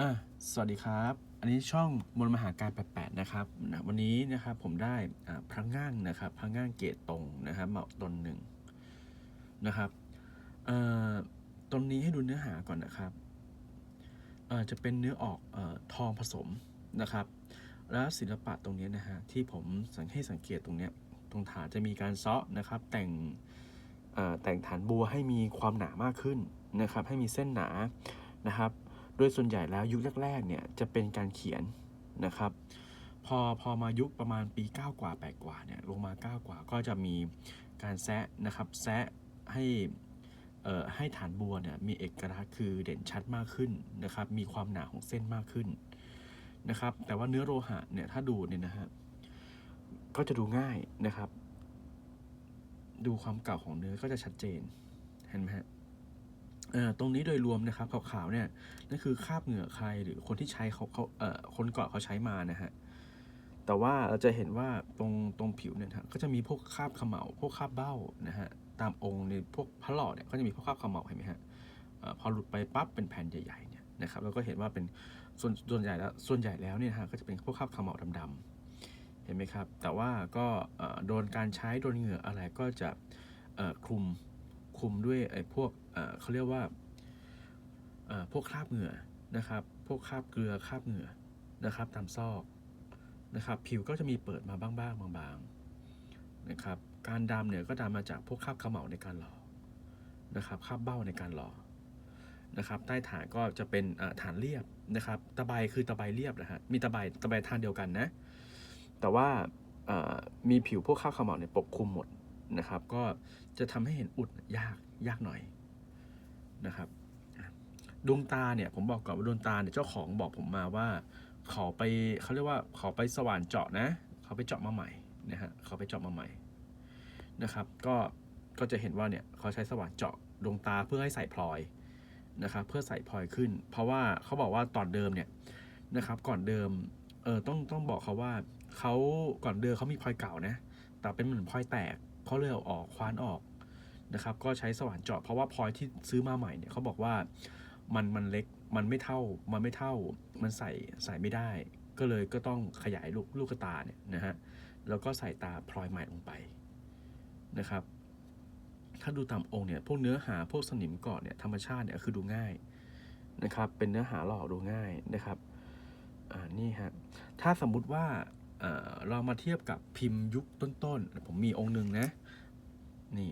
อะสวัสดีครับ อันนี้ช่องมนต์มหาการแปดนะครับนะวันนี้นะครับผมได้อ่าพระง่างนะครับพระง่างเกตตรงนะครับมาตนหนึ่งนะครับเอ่อตรงนี้ให้ดูเนื้อหาก่อนนะครับเอ่อจะเป็นเนื้อออกเอ่อทองผสมนะครับ แล้วศิลปะตรงนี้นะฮะที่ผมสังให้สังเกตตรงเนี้ยตรงฐานจะมีการเซาะนะครับ แต่งเอ่อแต่งฐานบัวให้มีความหนามากขึ้นนะครับ ให้มีเส้นหนานะครับ โดยส่วนใหญ่แล้วยุคแรกๆเนี่ยจะเป็นการเขียนนะครับ พอพอมายุคประมาณปี 9 กว่า 8 กว่าเนี่ยลงมา 9 กว่าก็จะมีการแซะนะครับแซะให้เอ่อให้ฐานบัวเนี่ยมีเอกลักษณ์คือเด่นชัดมากขึ้นนะครับ มีความหนาของเส้นมากขึ้นนะครับ แต่ว่าเนื้อโลหะเนี่ยถ้าดูเนี่ยนะฮะก็จะดูง่ายนะครับ ดูความเก่าของเนื้อก็จะชัดเจนเห็นไหมฮะ ตรงนี้โดยรวมนะครับขาวๆเนี่ยนั่นคือคราบเหงื่อใครหรือคนที่ใช้เขาเขาเอ่อคนก่อนเขาใช้มานะฮะแต่ว่าเราจะเห็นว่าตรงตรงผิวเนี่ยฮะก็จะมีพวกคราบเขมเหลาพวกคราบเบ้านะฮะตามองค์ในพวกพระหล่อเนี่ยก็จะมีพวกคราบเขมเหลาเห็นไหมฮะพอหลุดไปปั๊บเป็นแผ่นใหญ่ๆเนี่ยนะครับเราก็เห็นว่าเป็นส่วนส่วนใหญ่แล้วส่วนใหญ่แล้วเนี่ยฮะก็จะเป็นพวกคราบเขมเหลาดำๆเห็นไหมครับแต่ว่าก็เอ่อโดนการใช้โดนเหงื่ออะไรก็จะเอ่อคลุม คลุมด้วยไอ้พวกเขาเรียกว่าพวกคราบเหงื่อนะครับ พวกคราบเกลือคราบเหงื่อนะครับ ตามซอกนะครับ ผิวก็จะมีเปิดมาบ้างๆบางๆนะครับ การดำเนี่ยก็ดำมาจากพวกคราบขม่าในการหล่อนะครับคราบเบ้าในการหล่อนะครับใต้ฐานก็จะเป็นฐานเรียบนะครับ ตะไบคือตะไบเรียบนะฮะมีตะไบตะไบทานเดียวกันนะ แต่ว่ามีผิวพวกคราบขม่าเนี่ยปกคลุมหมด นะครับ ก็จะทำให้เห็นอุดยากยากหน่อยนะครับดวงตาเนี่ยผมบอกก่อนว่าดวงตาเนี่ยเจ้าของบอกผมมาว่าเขาไปเขาเรียกว่าเขาไปสว่านเจาะนะเขาไปเจาะมาใหม่นะฮะเขาไปเจาะมาใหม่นะครับ ก็ก็จะเห็นว่าเนี่ยเขาใช้สว่านเจาะดวงตาเพื่อให้ใส่พลอยนะครับเพื่อใส่พลอยขึ้น เพราะว่าเขาบอกว่าตอนเดิมเนี่ยนะครับก่อนเดิมเออต้องต้องบอกเขาว่าเขาก่อนเดิมเขามีพลอยเก่านะแต่เป็นเหมือนพลอยแตก เขาเลยเอาออกคว้านออกนะครับ ก็ใช้สว่านเจาะเพราะว่าพลอยที่ซื้อมาใหม่เนี่ยเขาบอกว่ามันมันเล็กมันไม่เท่ามันไม่เท่า มันใส่ใส่ไม่ได้ ก็เลยก็ต้องขยายลูกลูกตาเนี่ยนะฮะแล้วก็ใส่ตาพลอยใหม่ลงไปนะครับ ถ้าดูตามองค์เนี่ยพวกเนื้อหาพวกสนิมเกาะเนี่ยธรรมชาติเนี่ยคือดูง่ายนะครับ เป็นเนื้อหาหล่อดูง่ายนะครับอ่านี่ฮะถ้าสมมุติว่า เเรามาเทียบกับพิมพ์ยุคต้นๆ ผมมีองค์หนึ่งนะ นี่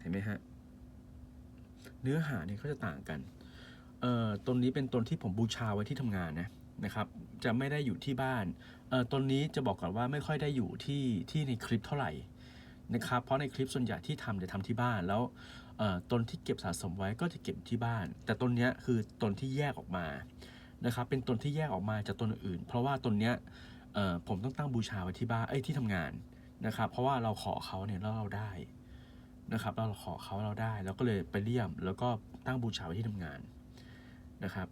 เห็นไหมฮะ เนื้อหาเนี่ยก็จะต่างกันเอ่อตนนี้เป็นตนที่ผมบูชาไว้ที่ทำงานนะนะครับ จะไม่ได้อยู่ที่บ้านเอ่อตนนี้จะบอกก่อนว่าไม่ค่อยได้อยู่ที่ที่ในคลิปเท่าไหร่นะครับ เพราะในคลิปส่วนใหญ่ที่ทำจะทำที่บ้านแล้วเอ่อตนที่เก็บสะสมไว้ก็จะเก็บที่บ้าน แต่ตนนี้คือตนที่แยกออกมานะครับ เป็นตนที่แยกออกมาจากตนอื่น เพราะว่าตนเนี้ย ผมต้องตั้งบูชาไว้ที่บ้านเอ้ยที่ทำงานนะครับ เพราะว่าเราขอเขาเนี่ยแล้วเราได้นะครับ เราขอเขาเราได้เราก็เลยไปเลี่ยม แล้วก็ตั้งบูชาไว้ที่ทำงานนะครับ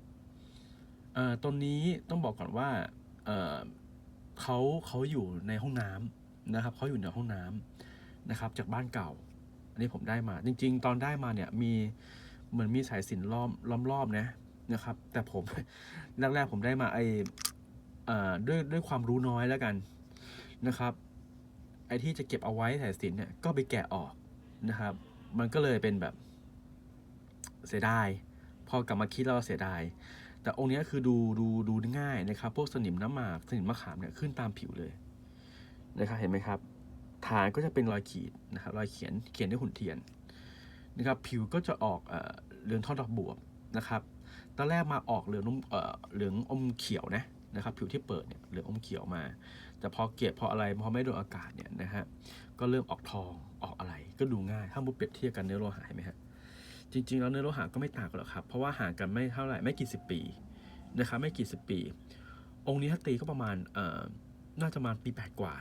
เอ่อตรงนี้ต้องบอกก่อนว่าเอ่อเขาเขาอยู่ในห้องน้ำนะครับเขาอยู่ในห้องน้ำนะครับ จากบ้านเก่า อันนี้ผมได้มา จริง ๆ ตอนได้มาเนี่ยมีเหมือนมีสายสินล้อมล้อมรอบนะนะครับ แต่ผมแรกๆผมได้มาไอ ด้วยด้วยความรู้น้อยแล้วกันนะครับ ไอที่จะเก็บเอาไว้สายสินเนี่ยก็ไปแกะออกนะครับ มันก็เลยเป็นแบบเสียดาย พอกลับมาคิดเราเสียดาย แต่องค์นี้คือดูดูดูง่ายนะครับ พวกสนิมน้ำหมากสนิมมะขามเนี่ยขึ้นตามผิวเลยนะครับเห็นไหมครับฐานก็จะเป็นรอยขีดนะครับรอยเขียนเขียนด้วยหุ่นเทียนนะครับผิวก็จะออกเอ่อเรืองทอดดอกบวบนะครับตอนแรกมาออกเหลืองนุ่มเอ่อเหลืองอมเขียวนะ นะครับผิวที่เปิดเนี่ยเหลืองอมเขียวมา แต่พอเก็บพออะไรพอไม่โดนอากาศเนี่ยนะฮะก็เริ่มออกทองออกอะไรก็ดูง่ายถ้ามุดเปรียบเทียบกันเนื้อโลหะเห็นไหมฮะจริงๆแล้วเนื้อโลหะก็ไม่ต่างกันหรอกครับเพราะว่าห่างกันไม่เท่าไหร่ไม่กี่สิบปีนะครับไม่กี่สิบปี องค์นี้ถ้าตีก็ประมาณเอ่อน่าจะมาปีแปดกว่า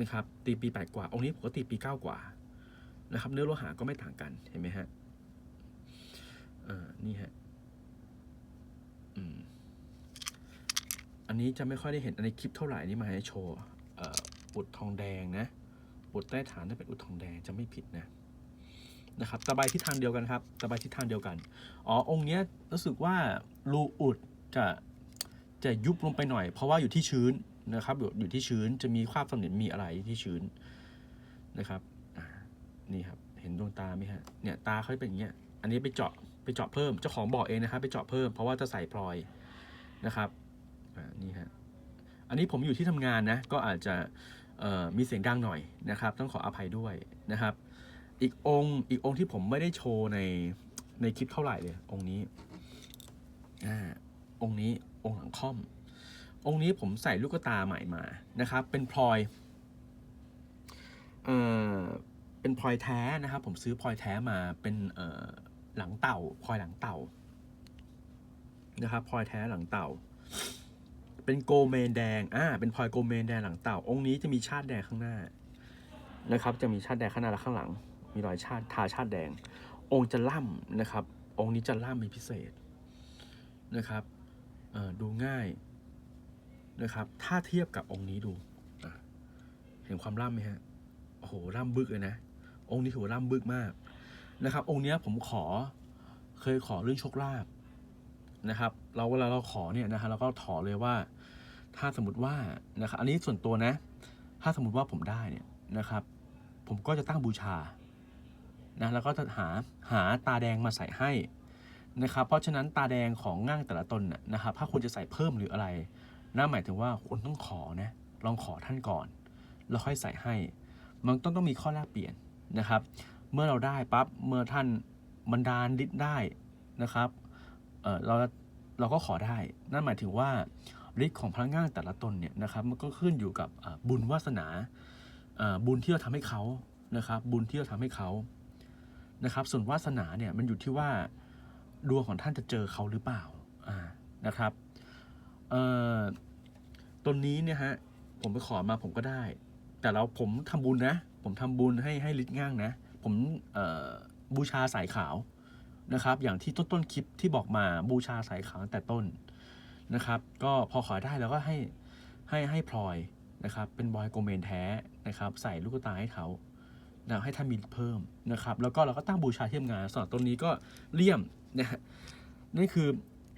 นะครับตีปีแปดกว่า องค์นี้ผมก็ตีปีเก้ากว่านะครับเนื้อโลหะก็ไม่ต่างกันเห็นไหมฮะเอ่อนี่ฮะอืม อันนี้จะไม่ค่อยได้เห็นในคลิปเท่าไหร่นี่มาให้โชว์อุดทองแดงนะอุดใต้ฐานน่าเป็นอุดทองแดงจะไม่ผิดนะนะครับตะไบทิศทางเดียวกันครับตะไบทิศทางเดียวกันอ๋อองค์เนี้ยรู้สึกว่ารูอุดจะจะยุบลงไปหน่อย เพราะว่าอยู่ที่ชื้นนะครับอยู่อยู่ที่ชื้นจะมีคราบสนิมมีอะไรที่ชื้นนะครับนี่ครับเห็นดวงตาไหมฮะเนี่ยตาเขาเป็นอย่างเงี้ยอันนี้ไปเจาะไปเจาะเพิ่มเจ้าของบอกเองนะครับ ไปเจาะเพิ่มเพราะว่าจะใส่พลอยนะครับ อ่านี่ฮะอันนี้ผมอยู่ที่ทำงานนะก็อาจจะมีเสียงดังหน่อยนะครับ ต้องขออภัยด้วยนะครับ อีกองค์อีกองค์ที่ผมไม่ได้โชว์ในในคลิปเท่าไหร่เลยองค์นี้อ่าองค์นี้องค์หลังค่อม องค์นี้ผมใส่ลูกตาใหม่มานะครับ เป็นพลอยเอ่อเป็นพลอยแท้นะครับ ผมซื้อพลอยแท้มาเป็นเอ่อหลังเต่าพลอยหลังเต่านะครับพลอยแท้หลังเต่า เป็นโกเมนแดง อ่า เป็นพลอยโกเมนแดงหลังเต่า องค์นี้จะมีชาติแดงข้างหน้านะครับ จะมีชาติแดงข้างหน้าและข้างหลัง มีรอยชาติทาชาติแดง องค์จะล่ำนะครับ องค์นี้จะล่ำเป็นพิเศษนะครับเอ่อดูง่ายนะครับ ถ้าเทียบกับองค์นี้ดู เห็นความล่ำไหมฮะ โอ้โหล่ำบึกเลยนะ องค์นี้ถือว่าล่ำบึกมากนะครับ องค์เนี้ยผมขอเคยขอเรื่องโชคลาภนะครับ เราเวลาเราขอเนี่ยนะฮะเราก็ขอเลยว่า ถ้าสมมติว่านะครับอันนี้ส่วนตัวนะ ถ้าสมมติว่าผมได้เนี่ยนะครับ ผมก็จะตั้งบูชานะแล้วก็จะหาหาตาแดงมาใส่ให้นะครับ เพราะฉะนั้นตาแดงของง่างแต่ละตนน่ะนะครับ ถ้าคุณจะใส่เพิ่มหรืออะไรนั่นหมายถึงว่าคุณต้องขอนะลองขอท่านก่อน แล้วค่อยใส่ให้ มันต้องต้องมีข้อแลกเปลี่ยนนะครับ เมื่อเราได้ปั๊บเมื่อท่านบันดาลิ์ได้นะครับเออเราเราก็ขอได้ นั่นหมายถึงว่า ฤทธิ์ของพลังงานแต่ละตนเนี่ยนะครับมันก็ขึ้นอยู่กับบุญวาสนาบุญที่เราทำให้เขานะครับบุญที่เราทำให้เขานะครับส่วนวาสนาเนี่ยมันอยู่ที่ว่าดวงของท่านจะเจอเขาหรือเปล่านะครับตนนี้เนี่ยฮะผมไปขอมาผมก็ได้ แต่เราผมทำบุญนะ ผมทำบุญให้ให้ลิศง่างนะ ผมบูชาสายขาวนะครับ อย่างที่ต้นต้นๆคลิปที่บอกมาบูชาสายขาวแต่ต้น นะครับ ก็พอขอได้แล้วก็ให้ให้ให้พลอยนะครับ เป็นบอยโกเมนแท้นะครับ ใส่ลูกตาให้เขานะให้ท่านมีเพิ่มนะครับ แล้วก็เราก็ตั้งบูชาเทียมงานสำหรับต้นนี้ก็เลี่ยมนะฮะนั่นคือ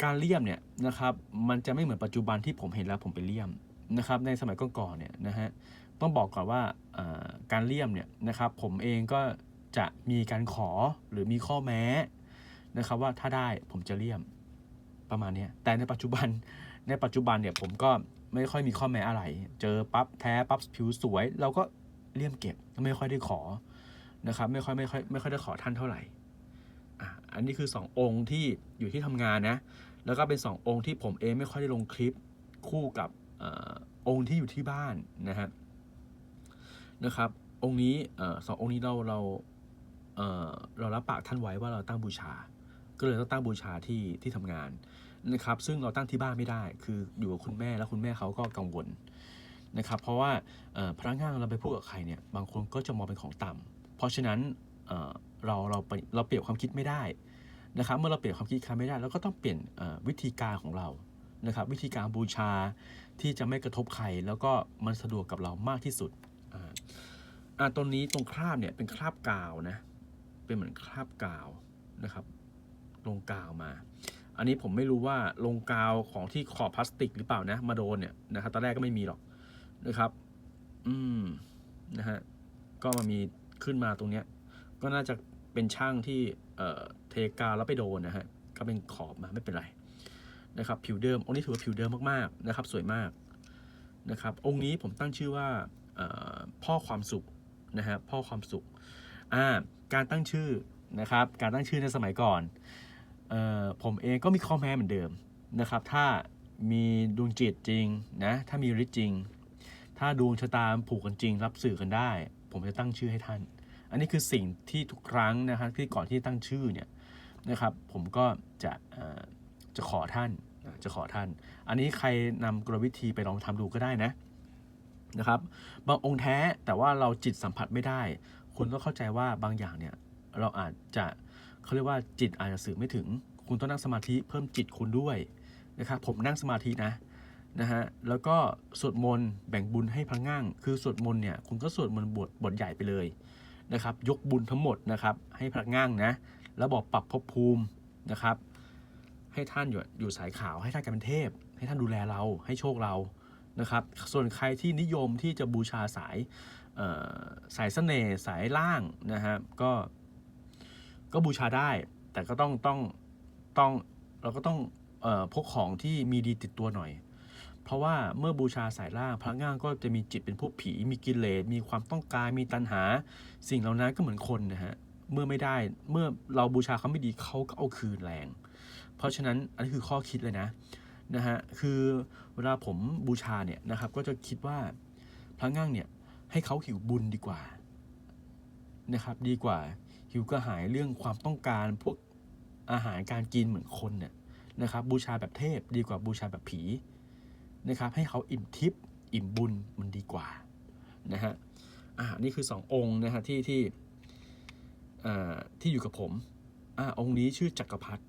การเลี่ยมเนี่ยนะครับมันจะไม่เหมือนปัจจุบันที่ผมเห็นแล้วผมไปเลี่ยมนะครับ ในสมัยก่อนๆเนี่ยนะฮะต้องบอกก่อนว่าการเลี่ยมเนี่ยนะครับผมเองก็จะมีการขอหรือมีข้อแม้นะครับว่าถ้าได้ผมจะเลี่ยม ประมาณนี้แต่ในปัจจุบันในปัจจุบันเนี่ยผมก็ไม่ค่อยมีข้อแม้อะไร เจอปั๊บแท้ปั๊บผิวสวย เราก็เลี่ยมเก็บไม่ค่อยได้ขอนะครับ ไม่ค่อยไม่ค่อยไม่ค่อยได้ขอท่านเท่าไหร่อะอันนี้คือ 2 องค์ที่อยู่ที่ทำงานนะ แล้วก็เป็น 2 องค์ที่ผมเองไม่ค่อยได้ลงคลิปคู่กับอองค์ที่อยู่ที่บ้านนะฮะนะครับ องค์นี้สององค์นี้เราเราเออเรารับปากท่านไว้ว่าเราตั้งบูชา ก็เลยต้องตั้งบูชาที่ที่ทำงาน นะครับซึ่งเราตั้งที่บ้านไม่ได้ คืออยู่กับคุณแม่แล้วคุณแม่เขาก็กังวลนะครับเพราะว่าพนักงานเราไปพูดกับใครเนี่ยบางคนก็จะมองเป็นของต่ำเพราะฉะนั้นเราเราเราเปลี่ยนความคิดไม่ได้นะครับเมื่อเราเปลี่ยนความคิดใครไม่ได้เราก็ต้องเปลี่ยนวิธีการของเรานะครับวิธีการบูชาที่จะไม่กระทบใคร แล้วก็มันสะดวกกับเรามากที่สุดอ่าอ่าตรงนี้ตรงคราบเนี่ยเป็นคราบกาวนะเป็นเหมือนคราบกาวนะครับลงกาวมา อันนี้ผมไม่รู้ว่าลงกาวของที่ขอบพลาสติกหรือเปล่านะ มาโดนเนี่ยนะครับตอนแรกก็ไม่มีหรอกนะครับ อืมนะฮะก็มามีขึ้นมาตรงเนี้ย ก็น่าจะเป็นช่างที่เอ่อเทกาวแล้วไปโดนนะฮะก็เป็นขอบมาไม่เป็นไรนะครับ ผิวเดิมองค์นี้ถือว่าผิวเดิมมากๆนะครับ สวยมากนะครับ องค์นี้ผมตั้งชื่อว่าพ่อความสุขนะฮะพ่อความสุขอ่าการตั้งชื่อนะครับ การตั้งชื่อในสมัยก่อน ผมเองก็มีข้อแม้เหมือนเดิมนะครับ ถ้ามีดวงจิตจริงนะ ถ้ามีฤทธิ์จริง ถ้าดวงชะตาผูกกันจริง รับสื่อกันได้ ผมจะตั้งชื่อให้ท่าน อันนี้คือสิ่งที่ทุกครั้งนะครับที่ก่อนที่ตั้งชื่อเนี่ยนะครับ ผมก็จะจะขอท่านจะขอท่าน อันนี้ใครนำกลวิธีไปลองทำดูก็ได้นะนะครับ บางองค์แท้แต่ว่าเราจิตสัมผัสไม่ได้ คุณต้องเข้าใจว่าบางอย่างเนี่ยเราอาจจะ เขาเรียกว่าจิตอาจจะสื่อไม่ถึง คุณต้องนั่งสมาธิเพิ่มจิตคุณด้วยนะครับผมนั่งสมาธินะนะฮะแล้วก็สวดมนต์แบ่งบุญให้พระง่าง คือสวดมนต์เนี่ยคุณก็สวดมนต์บทบทใหญ่ไปเลยนะครับ ยกบุญทั้งหมดนะครับ ให้พระง่างนะแล้วบอกปรับภพภูมินะครับ ให้ท่านอยู่อยู่สายขาวให้ท่านกลายเป็นเทพ ให้ท่านดูแลเราให้โชคเรานะครับ ส่วนใครที่นิยมที่จะบูชาสายสายเสน่ห์สายล่างนะครับก็ ก็บูชาได้ แต่ก็ต้องต้องต้องเราก็ต้องเอ่อพกของที่มีดีติดตัวหน่อย เพราะว่าเมื่อบูชาสายล่างพระง่างก็จะมีจิตเป็นพวกผี มีกิเลสมีความต้องการมีตัณหา สิ่งเหล่านั้นก็เหมือนคนนะฮะเมื่อไม่ได้เมื่อเราบูชาเขาไม่ดีเขาก็เอาคืนแรง เพราะฉะนั้นอันนี้คือข้อคิดเลยนะนะฮะคือเวลาผมบูชาเนี่ยนะครับก็จะคิดว่าพระง่างเนี่ยให้เขาหิวบุญดีกว่านะครับดีกว่า หิวกระหายเรื่องความต้องการพวกอาหารการกินเหมือนคนเนี่ยนะครับ บูชาแบบเทพดีกว่าบูชาแบบผีนะครับ ให้เขาอิ่มทิพย์อิ่มบุญมันดีกว่านะฮะอ่านี่คือสององค์นะฮะที่ที่อ่าที่อยู่กับผมอ่าองค์นี้ชื่อจักรพรรดิ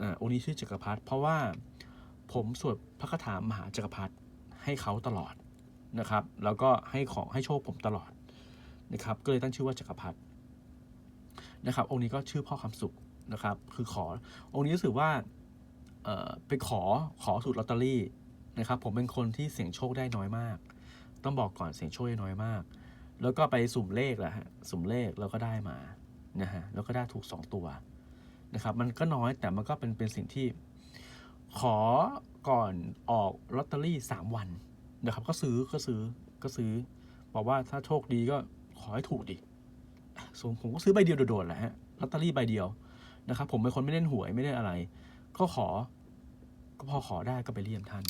อ่าองค์นี้ชื่อจักรพรรดิเพราะว่าผมสวดพระคาถามหาจักรพรรดิให้เขาตลอดนะครับ แล้วก็ให้ของให้โชคผมตลอดนะครับ ก็เลยตั้งชื่อว่าจักรพรรดิ นะครับ องค์นี้ก็ชื่อพ่อคำสุขนะครับ คือขอ องค์นี้รู้สึกว่าไปขอขอสูตรลอตเตอรี่นะครับ ผมเป็นคนที่เสี่ยงโชคได้น้อยมาก ต้องบอกก่อนเสี่ยงโชคได้น้อยมาก แล้วก็ไปสุ่มเลขแหละฮะสุ่มเลขแล้วก็ได้มานะฮะแล้วก็ได้ถูกสองตัวนะครับมันก็น้อยแต่มันก็เป็นเป็นสิ่งที่ ขอก่อนออกลอตเตอรี่สามวันนะครับ ก็ซื้อก็ซื้อก็ซื้อ บอกว่าถ้าโชคดีก็ขอให้ถูกดิ ส่วนผมก็ซื้อใบเดียวโดดๆแหละฮะลอตเตอรี่ใบเดียวนะครับ ผมเป็นคนไม่เล่นหวยไม่เล่นอะไร ก็ขอ ก็พอขอได้ก็ไปเลี่ยมท่าน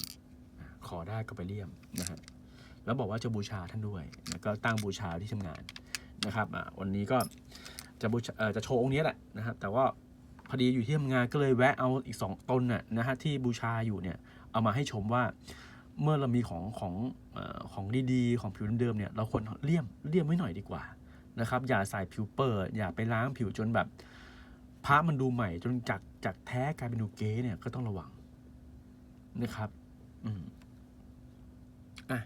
ขอได้ก็ไปเลี่ยมนะฮะแล้วบอกว่าจะบูชาท่านด้วยแล้วก็ตั้งบูชาที่ทำงานนะครับอะวันนี้ก็จะบูชาจะโชว์องค์นี้แหละนะครับ แต่ว่าพอดีอยู่ที่ทำงานก็เลยแวะเอาอีกสองตนน่ะนะฮะที่บูชาอยู่เนี่ยเอามาให้ชมว่าเมื่อเรามีของของของดีๆ ของผิวเดิมๆเนี่ยเราควรเลี่ยมเลี่ยมไว้หน่อยดีกว่า นะครับ อย่าใส่ผิวเปิด อย่าไปล้างผิวจนแบบพระมันดูใหม่จนจากจากแท้กลายเป็นดูเก๊เนี่ยก็ต้องระวังนะครับ อืมอะ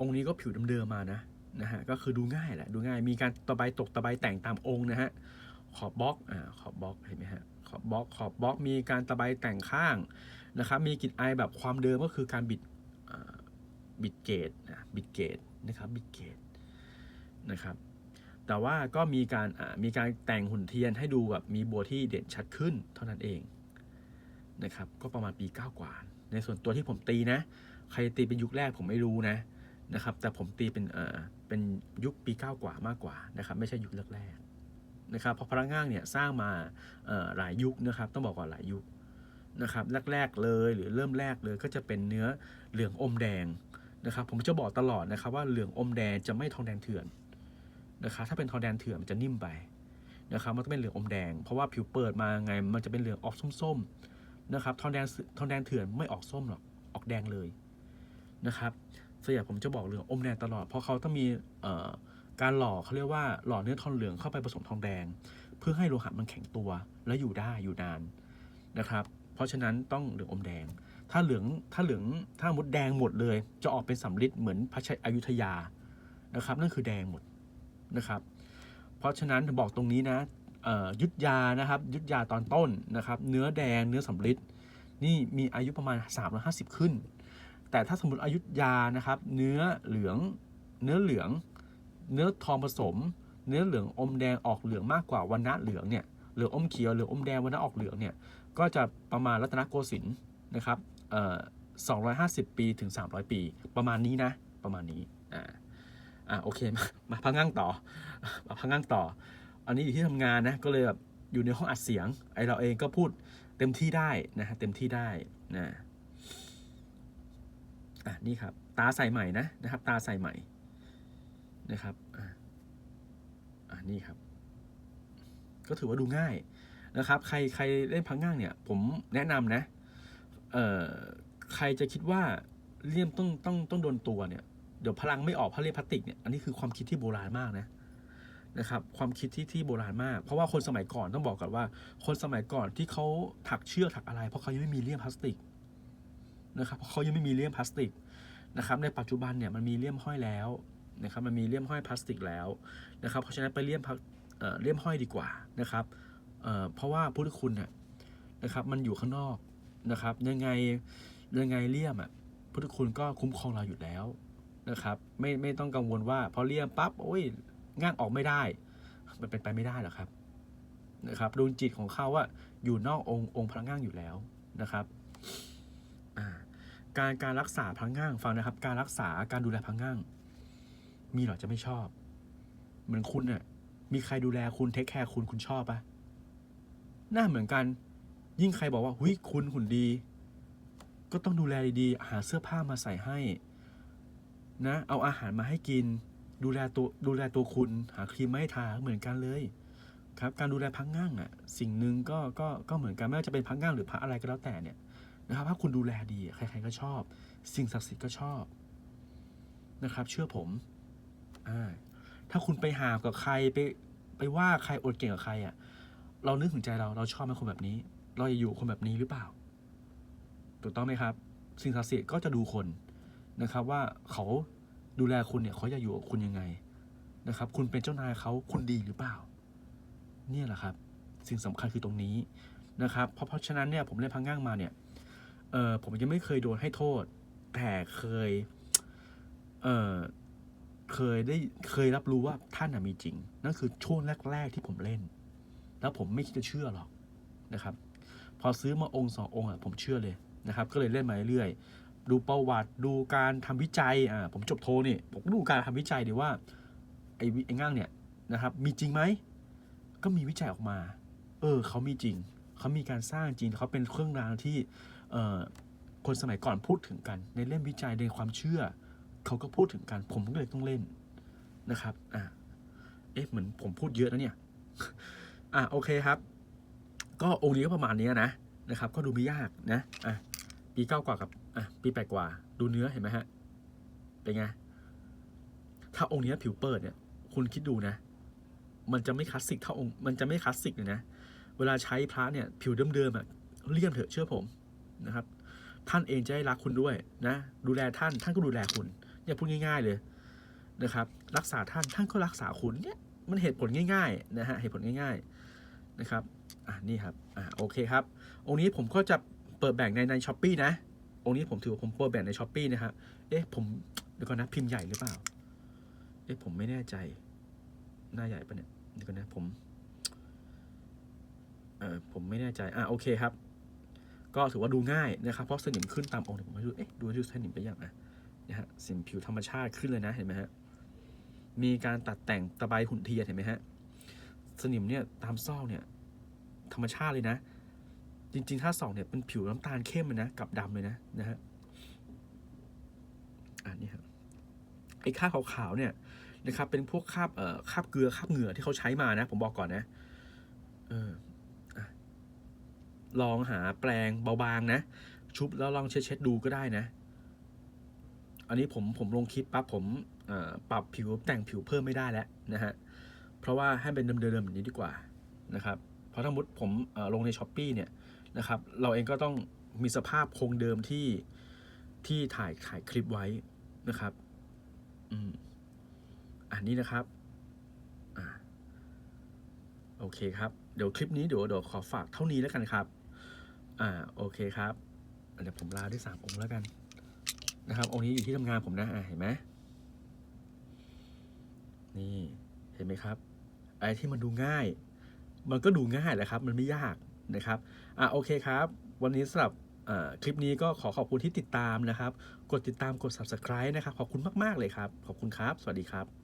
องค์นี้ก็ผิวเดิมๆมานะนะฮะก็คือดูง่ายแหละดูง่ายมีการตะไบตกตะไบแต่งตามองค์นะฮะขอบบล็อกอ่าขอบบล็อกเห็นไหมฮะขอบบล็อกขอบบล็อกมีการตะไบแต่งข้างนะครับ มีกลิ่นไอายแบบความเดิมก็คือการบิดบิดเกตนะบิดเกตนะครับบิดเกต นะครับ แต่ว่าก็มีการมีการแต่งหุ่นเทียนให้ดูแบบมีบัวที่เด่นชัดขึ้นเท่านั้นเองนะครับ ก็ประมาณปีเก้ากว่า ในส่วนตัวที่ผมตีนะ ใครตีเป็นยุคแรกผมไม่รู้นะนะครับ แต่ผมตีเป็นเอ่อเป็นยุคปีเก้ากว่ามากกว่านะครับ ไม่ใช่ยุคแรกๆนะครับเพราะพระง่างเนี่ยสร้างมาเอ่อหลายยุคนะครับ ต้องบอกก่อนหลายยุคนะครับแรกๆเลยหรือเริ่มแรกเลยก็จะเป็นเนื้อเหลืองอมแดงนะครับ ผมจะบอกตลอดนะครับว่าเหลืองอมแดงจะไม่ทองแดงเถื่อน นะครับถ้าเป็นทองแดงเถื่อนมันจะนิ่มไปนะครับมันต้องเป็นเหลืองอมแดง เพราะว่าผิวเปิดมาไงมันจะเป็นเหลืองออกส้มๆนะครับทองแดงทองแดงเถื่อนไม่ออกส้มหรอกออกแดงเลยนะครับส่วนใหญ่ผมจะบอกเหลืองอมแดงตลอด เพราะเขาต้องมีการหล่อเขาเรียกว่าหล่อเนื้อทองเหลืองเข้าไปผสมทองแดง เพื่อให้โลหะมันแข็งตัวและอยู่ได้อยู่นานนะครับ เพราะฉะนั้นต้องเหลืองอมแดง ถ้าเหลืองถ้าเหลืองถ้ามดแดงหมดเลย จะออกเป็นสำริดเหมือนพระชัยอยุธยานะครับ นั่นคือแดงหมด นะครับ เพราะฉะนั้นบอกตรงนี้นะยุทธยานะครับ ยุทธยาตอนต้นนะครับ เนื้อแดงเนื้อสำริดนี่มีอายุประมาณ 350 ขึ้น แต่ถ้าสมมติอายุยานะครับ เนื้อเหลือง เนื้อเหลือง เนื้อทองผสม เนื้อเหลืองอมแดงออกเหลืองมากกว่าวันนะเหลืองเนี่ยเหลืองอมเขียวเหลืองอมแดงวันนะออกเหลืองเนี่ยก็จะประมาณรัตนโกสินทร์นะครับเอ่อ250 ปีถึง 300 ปี ประมาณนี้นะ ประมาณนี้อ่า อ่าโอเคมามาพังงั่งต่อมาพังงั่งต่อ อันนี้อยู่ที่ทำงานนะก็เลยแบบอยู่ในห้องอัดเสียง ไอเราเองก็พูดเต็มที่ได้นะฮะเต็มที่ได้นะอะนี่ครับตาใส่ใหม่นะนะครับ ตาใส่ใหม่นะครับอะอ่านี่ครับ ก็ถือว่าดูง่ายนะครับ ใครใครเล่นพังง่างเนี่ย ผมแนะนำนะ เอ่อใครจะคิดว่าเลี่ยมต้องต้องต้องโดนตัวเนี่ย เดี๋ยวพลังไม่ออกเพราะเลี่ยมพลาสติกเนี่ยอันนี้คือความคิดที่โบราณมากนะนะครับความคิดที่ที่โบราณมาก เพราะว่าคนสมัยก่อนต้องบอกก่อนว่า คนสมัยก่อนที่เขาถักเชือกถักอะไร เพราะเขายังไม่มีเลี่ยมพลาสติกนะครับเพราะเขายังไม่มีเลี่ยมพลาสติกนะครับในปัจจุบันเนี่ยมันมีเลี่ยมห้อยแล้วนะครับมันมีเลี่ยมห้อยพลาสติกแล้วนะครับเพราะฉะนั้นไปเลี่ยมเเลี่ยมห้อยดีกว่านะครับเเพราะว่าพุทธคุณเนี่ยนะครับมันอยู่ข้างนอกนะครับยังไงยังไงเลี่ยมอะพุทธคุณก็คุ้มครองเราอยู่แล้ว นะครับ ไม่ไม่ต้องกังวลว่าพอเลี่ยมปั๊บโอ้ยง่างออกไม่ได้ มันเป็นไปไม่ได้หรอกครับนะครับดวงจิตของเขาอะอยู่นอกองค์องค์พระง่างอยู่แล้วนะครับการการรักษาพระง่างฟังนะครับ การรักษาการดูแลพระง่าง มีหรอจะไม่ชอบ เหมือนคุณเนี่ยมีใครดูแลคุณเทคแคร์คุณคุณชอบปะหน้าเหมือนกัน ยิ่งใครบอกว่าหุยคุณหุ่นดี ก็ต้องดูแลดีๆหาเสื้อผ้ามาใส่ให้ นะ เอาอาหารมาให้กิน ดูแลตัวดูแลตัวคุณ หาครีมมาให้ทาเหมือนกันเลยครับการดูแลพักง่างอะ สิ่งหนึ่งก็ก็ก็เหมือนกันไม่ว่าจะเป็นพักง่างหรือพักอะไรก็แล้วแต่เนี่ยนะครับถ้าคุณดูแลดีใครๆก็ชอบ สิ่งศักดิ์สิทธิ์ก็ชอบนะครับ เชื่อผมอ่าถ้าคุณไปหากับใครไปไปว่าใครอดเก่งกับใครอะ เรานึกถึงใจเราเราชอบไหมคนแบบนี้ เราจะอยู่คนแบบนี้หรือเปล่าถูกต้องไหมครับ สิ่งศักดิ์สิทธิ์ก็จะดูคน นะครับว่าเขาดูแลคุณเนี่ยเขาจะอยู่กับคุณยังไงนะครับ คุณเป็นเจ้านายเขาคุณดีหรือเปล่า เนี่ยแหละครับ สิ่งสำคัญคือตรงนี้นะครับ เพราะเพราะฉะนั้นเนี่ยผมเล่นพังง่างมาเนี่ยเออผมยังไม่เคยโดนให้โทษ แต่เคยเออเคยได้เคยรับรู้ว่าท่านน่ะมีจริง นั่นคือช่วงแรก ๆ ที่ผมเล่น แล้วผมไม่คิดจะเชื่อหรอกนะครับ พอซื้อมาองค์สององค์อะผมเชื่อเลยนะครับ ก็เลยเล่นมาเรื่อย ดูประวัติดูการทำวิจัยอ่าผมจบโทนี่ผมดูการทำวิจัยดีว่าไอ้วิไอ้ง่างเนี่ยนะครับมีจริงไหมก็มีวิจัยออกมา เออเขามีจริงเขามีการสร้างจริงเขาเป็นเครื่องรางที่เอ่อคนสมัยก่อนพูดถึงกัน ในเล่มวิจัยในความเชื่อเขาก็พูดถึงกัน ผมก็เลยต้องเล่นนะครับอ่าเอ๊ะเหมือนผมพูดเยอะนะเนี่ยอะโอเคครับ ก็องค์นี้ก็ประมาณนี้นะนะครับ ก็ดูไม่ยากนะอะปีเก้ากว่ากับ อะปีแปดกว่า ดูเนื้อเห็นไหมฮะ เป็นไง ถ้าองค์นี้ผิวเปิดเนี่ย คุณคิดดูนะ มันจะไม่คลาสสิกเท่าองค์ มันจะไม่คลาสสิกเลยนะ เวลาใช้พระเนี่ย ผิวเดิมๆอะเลี่ยมเถอะเชื่อผมนะครับ ท่านเองจะได้รักคุณด้วยนะ ดูแลท่าน ท่านก็ดูแลคุณ อย่าพูดง่าย ๆเลยนะครับ รักษาท่าน ท่านก็รักษาคุณเนี่ย มันเหตุผลง่ายๆนะฮะ เหตุผลง่าย ๆนะครับ อ่านี่ครับ อ่าโอเคครับ องค์นี้ผมก็จะเปิดแบ่งในในช้อปปีนะ องค์นี้ผมถือว่าผมเปิดแบ่งในช้อปปีนะครับเอ๊ะผมเดี๋ยวก่อนนะพิมพ์ใหญ่หรือเปล่า เอ๊ะผมไม่แน่ใจ หน้าใหญ่ปะเนี่ยเดี๋ยวก่อนนะผมเออผมไม่แน่ใจ อะโอเคครับ ก็ถือว่าดูง่ายนะครับ เพราะสนิมขึ้นตามองค์เดี๋ยผมให้ดูเอ๊ะดูดูสนิมไปยังนะนะฮะสนิมผิวธรรมชาติขึ้นเลยนะเห็นไหมฮะ มีการตัดแต่งตะไบหุ่นเทียนเห็นไหมฮะ สนิมเนี่ยตามซอกเนี่ย ธรรมชาติเลยนะ จริงๆ ถ้าส่องเนี่ยเป็นผิวน้ำตาลเข้มเลยนะกับดำเลยนะนะฮะอันนี้ครับไอ้ค่าบขาวๆเนี่ยนะครับ เป็นพวกคาบเอ่อคาบเกลือคาบเหงื่อที่เขาใช้มานะ ผมบอกก่อนนะเอออลองหาแปรงเบาบางนะ ชุบแล้วลองเช็ดๆดูก็ได้นะ อันนี้ผมผมลงคลิปปั๊บผมเอ่อปรับผิวแต่งผิวเพิ่มไม่ได้แล้วนะฮะ เพราะว่าให้เป็นเดิมๆแบบนี้ดีกว่านะครับ เพราะถ้ามุดผมลงในช้อปปีเนี่ย นะครับ เราเองก็ต้องมีสภาพคงเดิมที่ที่ถ่ายถ่ายคลิปไว้นะครับอืมอันนี้นะครับอ่าโอเคครับ เดี๋ยวคลิปนี้เดี๋ยวเดี๋ยวขอฝากเท่านี้แล้วกันครับ อ่าโอเคครับเดี๋ยวผมลาด้วยสามองค์แล้วกันนะครับ องค์นี้อยู่ที่ทำงานผมนะอ่าเห็นไหมนี่เห็นไหมครับอะไรที่มันดูง่าย มันก็ดูง่ายแหละครับ มันไม่ยาก นะครับอะโอเคครับ วันนี้สำหรับคลิปนี้ก็ขอขอบคุณที่ติดตามนะครับ กดติดตามกด subscribe นะครับ ขอบคุณมาก ๆ เลยครับ ขอบคุณครับ สวัสดีครับ